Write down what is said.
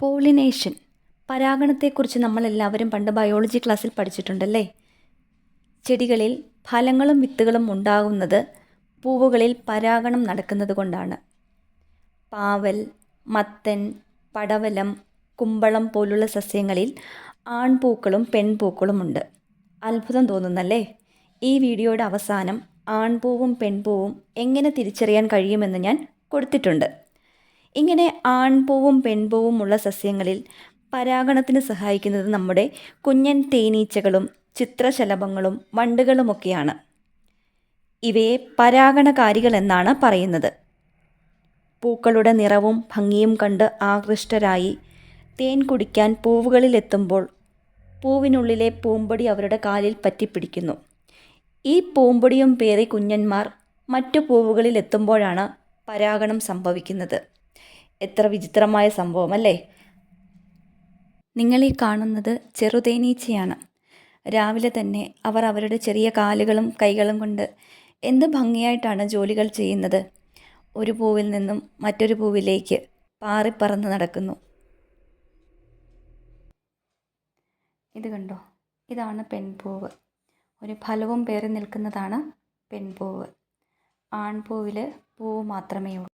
Pollination. പരാഗണത്തെക്കുറിച്ച് നമ്മളെല്ലാവരും പണ്ട് biology ക്ലാസ്സിൽ പഠിച്ചിട്ടുണ്ടല്ലേ? ചെടികളിൽ ഫലങ്ങളും വിത്തുകളും ഉണ്ടാകുന്നത് പൂവുകളിൽ പരാഗണം നടക്കുന്നത് കൊണ്ടാണ്. പാവൽ മത്തൻ പടവലം കുമ്പളം പോലുള്ള സസ്യങ്ങളിൽ ആൺപൂക്കളും പെൺപൂക്കളുമുണ്ട് അത്ഭുതം തോന്നുന്നല്ലേ? ഈ വീഡിയോയുടെ അവസാനം ആൺപൂവും പെൺപൂവും എങ്ങനെ തിരിച്ചറിയാൻ കഴിയുമെന്ന് ഞാൻ കൊടുത്തിട്ടുണ്ട്. ഇങ്ങനെ ആൺപൂവും പെൺപൂവും ഉള്ള സസ്യങ്ങളിൽ പരാഗണത്തിന് സഹായിക്കുന്നത് നമ്മുടെ കുഞ്ഞൻ തേനീച്ചകളും ചിത്രശലഭങ്ങളും വണ്ടുകളുമൊക്കെയാണ്. ഇവയെ പരാഗണകാരികൾ എന്നാണ് പറയുന്നത്. പൂക്കളുടെ നിറവും ഭംഗിയും കണ്ട് ആകൃഷ്ടരായി തേൻ കുടിക്കാൻ പൂവുകളിലെത്തുമ്പോൾ പൂവിനുള്ളിലെ പൂമ്പൊടി അവരുടെ കാലിൽ പറ്റിപ്പിടിക്കുന്നു. ഈ പൂമ്പൊടിയും പേറി കുഞ്ഞന്മാർ മറ്റു പൂവുകളിൽ എത്തുമ്പോഴാണ് പരാഗണം സംഭവിക്കുന്നത്. എത്ര വിചിത്രമായ സംഭവം അല്ലേ? നിങ്ങളീ കാണുന്നത് ചെറുതേനീച്ചയാണ്. രാവിലെ തന്നെ അവർ അവരുടെ ചെറിയ കാലുകളും കൈകളും കൊണ്ട് എന്ത് ഭംഗിയായിട്ടാണ് ജോലികൾ ചെയ്യുന്നത്. ഒരു പൂവിൽ നിന്നും മറ്റൊരു പൂവിലേക്ക് പാറിപ്പറന്ന് നടക്കുന്നു. ഇത് കണ്ടോ? ഇതാണ് പെൺപൂവ്. ഒരു ഫലവും പേറി നിൽക്കുന്നതാണ് പെൺപൂവ്. ആൺപൂവിൽ പൂവ് മാത്രമേ ഉള്ളൂ